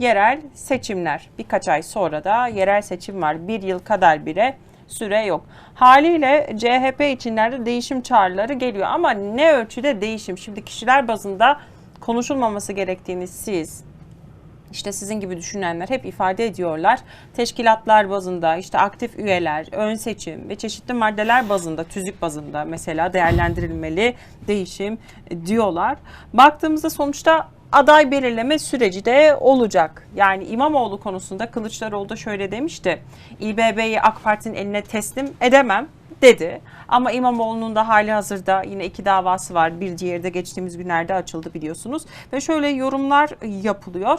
yerel seçimler. Birkaç ay sonra da yerel seçim var. Bir yıl kadar bile süre yok. Haliyle CHP içinlerde değişim çağrıları geliyor ama ne ölçüde değişim? Şimdi kişiler bazında konuşulmaması gerektiğini siz, işte sizin gibi düşünenler hep ifade ediyorlar. Teşkilatlar bazında işte aktif üyeler, ön seçim ve çeşitli maddeler bazında, tüzük bazında mesela değerlendirilmeli değişim diyorlar. Baktığımızda sonuçta aday belirleme süreci de olacak. Yani İmamoğlu konusunda Kılıçdaroğlu da şöyle demişti. İBB'yi AK Parti'nin eline teslim edemem dedi. Ama İmamoğlu'nun da hali hazırda yine iki davası var. Bir diğeri de geçtiğimiz günlerde açıldı biliyorsunuz. Ve şöyle yorumlar yapılıyor.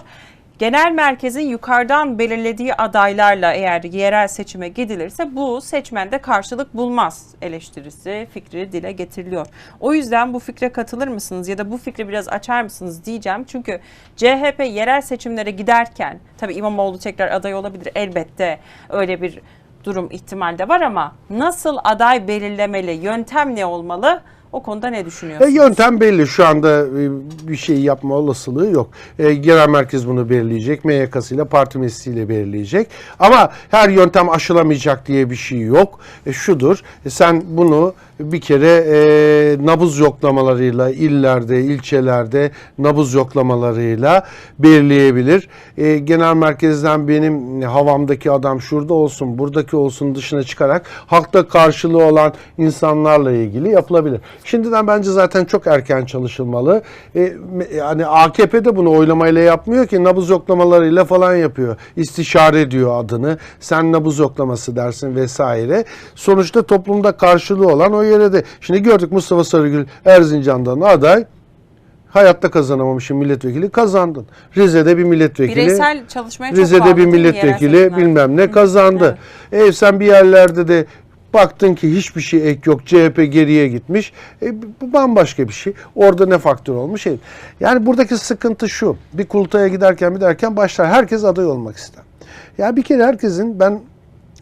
Genel merkezin yukarıdan belirlediği adaylarla eğer yerel seçime gidilirse bu seçmende karşılık bulmaz eleştirisi, fikri dile getiriliyor. O yüzden bu fikre katılır mısınız ya da bu fikri biraz açar mısınız diyeceğim. Çünkü CHP yerel seçimlere giderken tabii İmamoğlu tekrar aday olabilir elbette öyle bir durum ihtimalde var ama nasıl aday belirlemeli, yöntem ne olmalı? O konuda ne E, düşünüyorsunuz? yöntem belli. Şu anda e, bir şey yapma olasılığı yok. E, genel merkez bunu belirleyecek. MYK'sıyla, parti meclisiyle belirleyecek. Ama her yöntem aşılamayacak diye bir şey yok. E, şudur. e, sen bunu bir kere e, nabız yoklamalarıyla illerde, ilçelerde nabız yoklamalarıyla belirleyebilir. E, genel merkezden benim havamdaki adam şurada olsun, buradaki olsun dışına çıkarak halkta karşılığı olan insanlarla ilgili yapılabilir. Şimdiden bence zaten çok erken çalışılmalı. E, yani AKP de bunu oylamayla yapmıyor ki nabız yoklamalarıyla falan yapıyor. İstişare diyor adını. Sen nabız yoklaması dersin vesaire. Sonuçta toplumda karşılığı olan o yere de. Şimdi gördük Mustafa Sarıgül Erzincan'dan aday. Hayatta kazanamamışım milletvekili kazandın. Rize'de bir milletvekili. Bireysel çalışmaya çok Rize'de bağlı bir milletvekili bilmem ne kazandı. E sen bir yerlerde de baktın ki hiçbir şey ek yok. CHP geriye gitmiş. E, bu bambaşka bir şey. Orada ne faktör olmuş? Şey. Yani buradaki sıkıntı şu. Bir kurultaya giderken bir derken başlar. Herkes aday olmak ister. Ya bir kere herkesin ben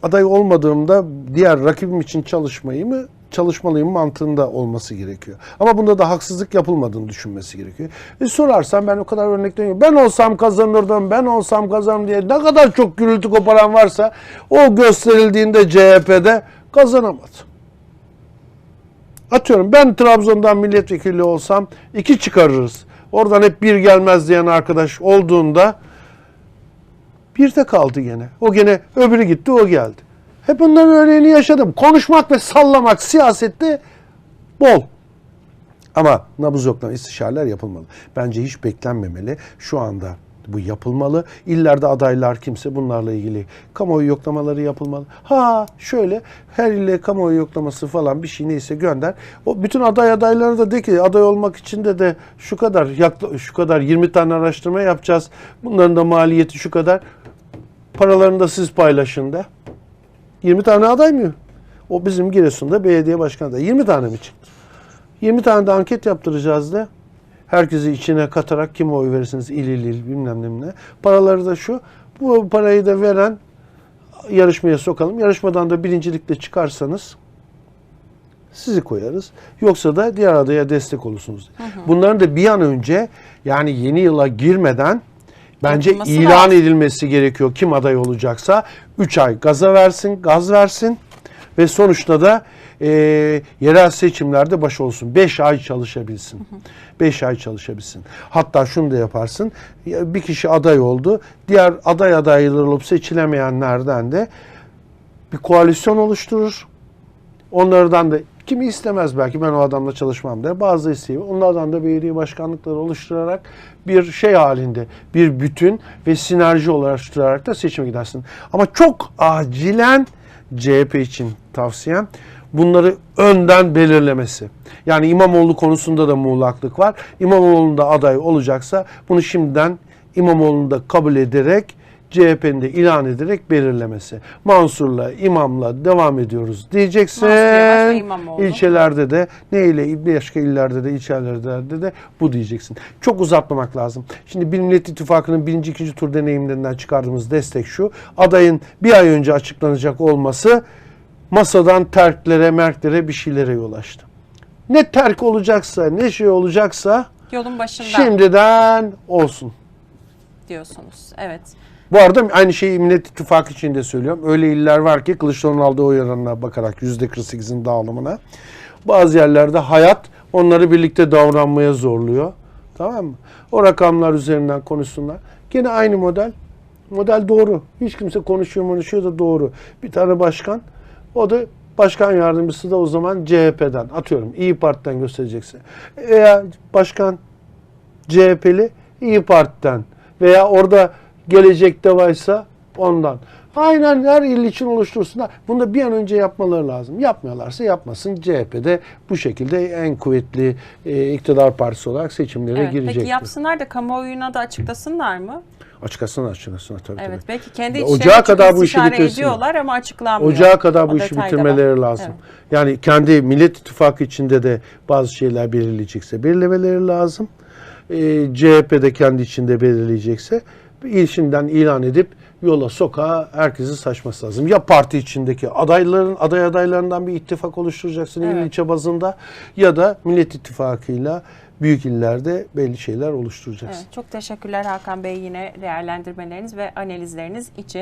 aday olmadığımda diğer rakibim için çalışmayı mı çalışmalıyım mantığında olması gerekiyor. Ama bunda da haksızlık yapılmadığını düşünmesi gerekiyor. E sorarsan ben o kadar örnek veriyorum. Ben olsam kazanırdım, ben olsam kazanırım diye ne kadar çok gürültü koparan varsa o gösterildiğinde CHP'de kazanamadı. Atıyorum ben Trabzon'dan milletvekili olsam iki çıkarırız. Oradan hep bir gelmez diyen arkadaş olduğunda bir de kaldı gene. O gene öbürü gitti o geldi. Hep bunların örneğini yaşadım. Konuşmak ve sallamak siyasette bol. Ama nabız yoklama istişareler yapılmalı. Bence hiç beklenmemeli. Şu anda bu yapılmalı. İllerde adaylar kimse bunlarla ilgili kamuoyu yoklamaları yapılmalı. Ha şöyle her ille kamuoyu yoklaması falan bir şey neyse gönder. O bütün aday adayları da de ki aday olmak için de de şu kadar şu kadar 20 tane araştırma yapacağız. Bunların da maliyeti şu kadar. Paralarını da siz paylaşın da. 20 tane aday mı? O bizim Giresun'da belediye başkanı da 20 tane mi çıktı? 20 tane de anket yaptıracağız da. Herkesi içine katarak kime oy verirsiniz il il il bilmem ne ne. Paraları da şu. Bu parayı da veren yarışmaya sokalım. Yarışmadan da birincilikle çıkarsanız sizi koyarız. Yoksa da diğer adaya destek olursunuz. Bunların da bir an önce yani yeni yıla girmeden bence Yapılması ilan lazım. edilmesi gerekiyor. Kim aday olacaksa 3 ay gaza versin, gaz versin ve sonuçta da e, yerel seçimlerde baş olsun. 5 ay çalışabilsin. 5 ay çalışabilsin. Hatta şunu da yaparsın. ya Bir kişi aday oldu. Diğer aday adayları olup seçilemeyenlerden de bir koalisyon oluşturur. Onlardan da kimi istemez belki ben o adamla çalışmam der. Bazı istiyor. Onlardan da belediye başkanlıkları oluşturarak bir şey halinde bir bütün ve sinerji oluşturarak da seçime gidersin. Ama çok acilen CHP için tavsiyem bunları önden belirlemesi. Yani İmamoğlu konusunda da muğlaklık var. İmamoğlu'nda aday olacaksa bunu şimdiden İmamoğlu'nu da kabul ederek CHP'nin de ilan ederek belirlemesi. Mansur'la, İmam'la devam ediyoruz diyeceksin. İlçelerde de neyle başka illerde de ilçelerde de bu diyeceksin. Çok uzatmamak lazım. Şimdi bir Millet İttifakı'nın birinci ikinci tur deneyimlerinden çıkardığımız destek şu. Adayın bir ay önce açıklanacak olması masadan terklere, merklere bir şeylere yol açtı. Ne terk olacaksa, ne şey olacaksa Yolun başında. şimdiden olsun. diyorsunuz. Evet. Bu arada aynı şeyi Millet İttifakı için de söylüyorum. Öyle iller var ki Kılıçdaroğlu'nun aldığı oy oranına bakarak %48'in dağılımına. Bazı yerlerde hayat onları birlikte davranmaya zorluyor. Tamam mı? O rakamlar üzerinden konuşsunlar. Gene aynı model. Model doğru. Hiç kimse konuşuyor konuşuyor da doğru. Bir tane başkan. O da başkan yardımcısı da o zaman CHP'den. Atıyorum İyi Parti'den gösterecekse. Veya başkan CHP'li İyi Parti'den veya orada gelecekte varsa ondan. Aynen her il için oluştursunlar. Bunu da bir an önce yapmaları lazım. Yapmıyorlarsa yapmasın. CHP'de bu şekilde en kuvvetli e, iktidar partisi olarak seçimlere evet. girecektir. Peki yapsınlar da kamuoyuna da açıklasınlar mı? Açıklasınlar açıklasınlar tabii Evet. tabii. Belki kendi Ocağa kadar bu işi bitirsinler. ama açıklanmıyor. Ocağa kadar bu işi da var. bitirmeleri lazım. Evet. Yani kendi Millet İttifakı içinde de bazı şeyler belirleyecekse belirlemeleri lazım. Ee, CHP de kendi içinde belirleyecekse işinden ilan edip yola sokağa herkesi saçması lazım. Ya parti içindeki adayların aday adaylarından bir ittifak oluşturacaksın il Evet. ilçe bazında ya da Millet İttifakı'yla büyük illerde belli şeyler oluşturacaksın. Evet, çok teşekkürler Hakan Bey yine değerlendirmeleriniz ve analizleriniz için.